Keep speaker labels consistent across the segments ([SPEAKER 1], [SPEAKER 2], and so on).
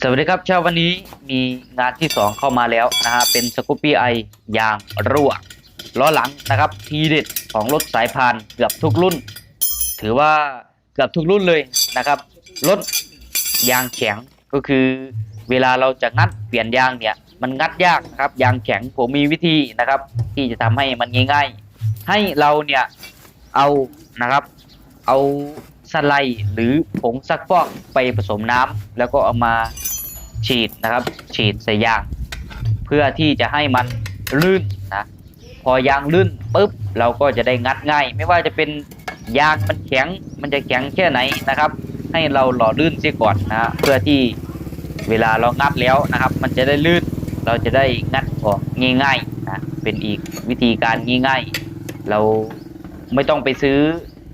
[SPEAKER 1] สวัสดีครับเช้าวันนี้มีงานที่ 2 เข้ามาแล้วนะฮะเป็นสกูปปี้ไอยางรั่วล้อหลังนะครับทีเด็ดของรถสายพานเกือบทุกรุ่น ถือว่าเกือบทุกรุ่นเลยนะครับรถยางแข็งก็คือเวลาเราจะงัดเปลี่ยนยางเนี่ยมันงัดยากนะครับยางแข็งผมมีวิธีนะครับ ที่จะทำให้มันง่ายๆ ให้เราเนี่ยเอานะครับ เอาสไลด์หรือผงซักฟอกไปผสมน้ำแล้วก็เอามา ฉีดนะครับ ฉีดใส่ยาง เพื่อที่จะให้มันลื่นนะพอยางลื่นปุ๊บเราก็จะได้งัดง่าย ไม่ว่าจะเป็นยางมันแข็งมันจะแข็งแค่ไหนนะครับ ให้เราหล่อลื่นเสียก่อนนะเพื่อที่เวลาเรางัดแล้วนะครับ มันจะได้ลื่นเราจะได้งัดออกง่ายๆนะเป็นอีกวิธีการง่ายๆ เราไม่ต้องไปซื้อ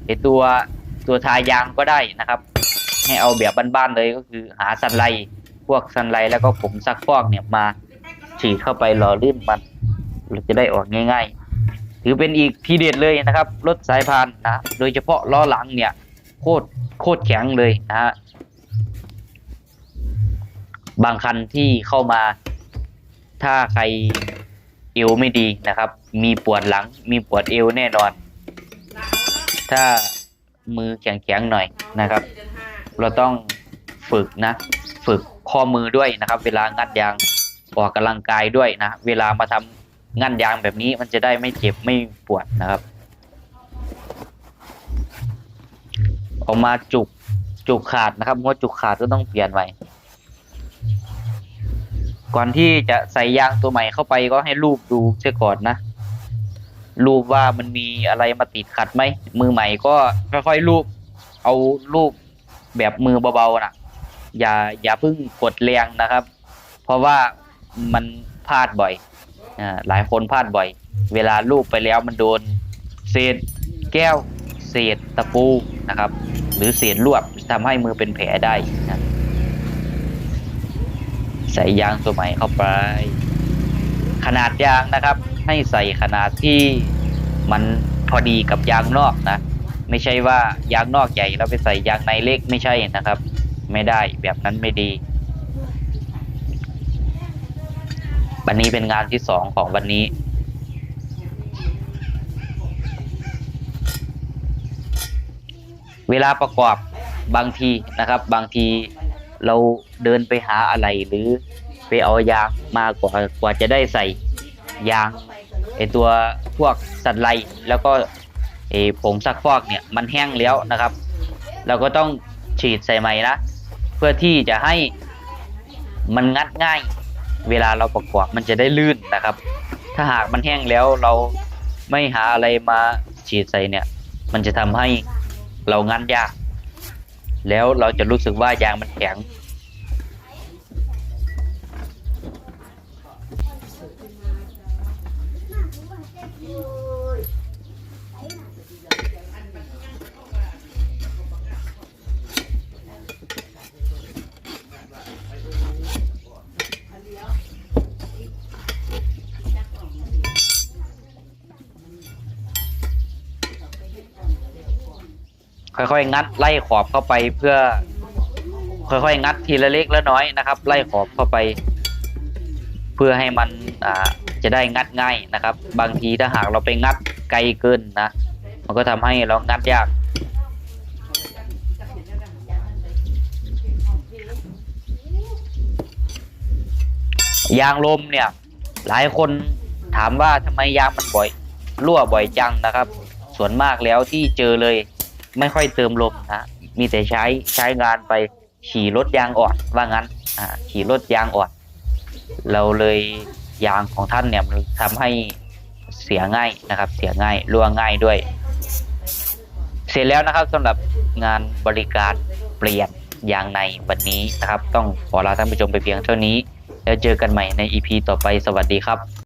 [SPEAKER 1] ไอตัวตัวทายางก็ได้นะครับ ให้เอาแบบบ้านๆเลยก็คือหาสันไล วกสันไลแล้วก็ผงซักฟอกเนี่ยมาฉีดเข้าไปหล่อลื่นมันเราจะได้ออกง่าย ๆ ถือเป็นอีกทีเด็ดเลยนะครับ รถสายพานนะโดยเฉพาะล้อหลังเนี่ยโคตรโคตรแข็งเลยนะฮะบางคันที่เข้ามา ถ้าใครเอวไม่ดีนะครับ มีปวดหลัง มีปวดเอวแน่นอน ถ้ามือแข็งๆหน่อยนะครับ เราต้องฝึกนะ ฝึก ข้อมือด้วยนะครับ เวลางัดยางออกกำลังกายด้วยนะ เวลามาทำงัดยางแบบนี้มันจะได้ไม่เจ็บไม่ปวดนะครับ ออกมาจุกจุกขาดนะครับงดจุกขาดก็ต้องเปลี่ยนใหม่ก่อนที่จะใส่ยางตัวใหม่เข้าไปก็ให้รูปดูเสียก่อนนะรูปว่ามันมีอะไรมาติดขัดไหมมือใหม่ก็ค่อยๆรูปเอารูปแบบมือเบาๆนะ อย่าอย่าเพิ่งกดแรงนะครับ เพราะว่ามันพลาดบ่อยอ่าหลายคนพลาดบ่อย เวลารูปไปแล้วมันโดนเศษแก้ว เศษตะปูนะครับ หรือเศษลวดทำให้มือเป็นแผลได้นะใส่ยางตัวใหม่เข้าไป ขนาดยางนะครับ ให้ใส่ขนาดที่มันพอดีกับยางนอกนะ ไม่ใช่ว่ายางนอกใหญ่แล้วไปใส่ยางในเล็กไม่ใช่นะครับ ไม่ได้แบบนั้นไม่ดี วันนี้เป็นงานที่สองของวันนี้ เวลาประกอบบางทีนะครับ บางทีเราเดินไปหาอะไรหรือไปเอายางมากว่ากว่าจะได้ใส่ยางไอตัวพวกสัตว์ไลแล้วก็ไอผงซักฟอกเนี่ยมันแห้งแล้วนะครับ เราก็ต้องฉีดใส่ใหม่นะ พื่อที่จะให้มันงัดง่าย เวลาเราประกอบมันจะได้ลื่นนะครับ ถ้าหากมันแห้งแล้วเราไม่หาอะไรมาฉีดใส่เนี่ย มันจะทำให้เรางัดยาก แล้วเราจะรู้สึกว่ายางมันแข็ง ค่อยๆ งัดไล่ขอบเข้าไปเพื่อ ค่อยๆ งัดทีละเล็กละน้อยนะครับ ไล่ขอบเข้าไป เพื่อให้มันอ่าจะได้งัดง่ายนะครับ บางทีถ้าหากเราไปงัดไกลเกินนะ มันก็ทำให้เรางัดยากยางลมเนี่ย หลายคนถามว่าทำไมยางมันบ่อยรั่วบ่อยจังนะครับ ส่วนมากแล้วที่เจอเลย ไม่ค่อยเติมลมนะมีแต่ใช้ใช้งานไปขี่รถยางอ่อนว่างั้นอ่าขี่รถยางอ่อน เราเลยยางของท่านเนี่ยมันทำให้เสียง่ายนะครับ เสียง่ายรั่วง่ายด้วย เสร็จแล้วนะครับสำหรับงานบริการเปลี่ยนยางในวันนี้นะครับ ต้องขอลาท่านผู้ชมไปเพียงเท่านี้ แล้วเจอกันใหม่ใน EP ต่อไปสวัสดีครับ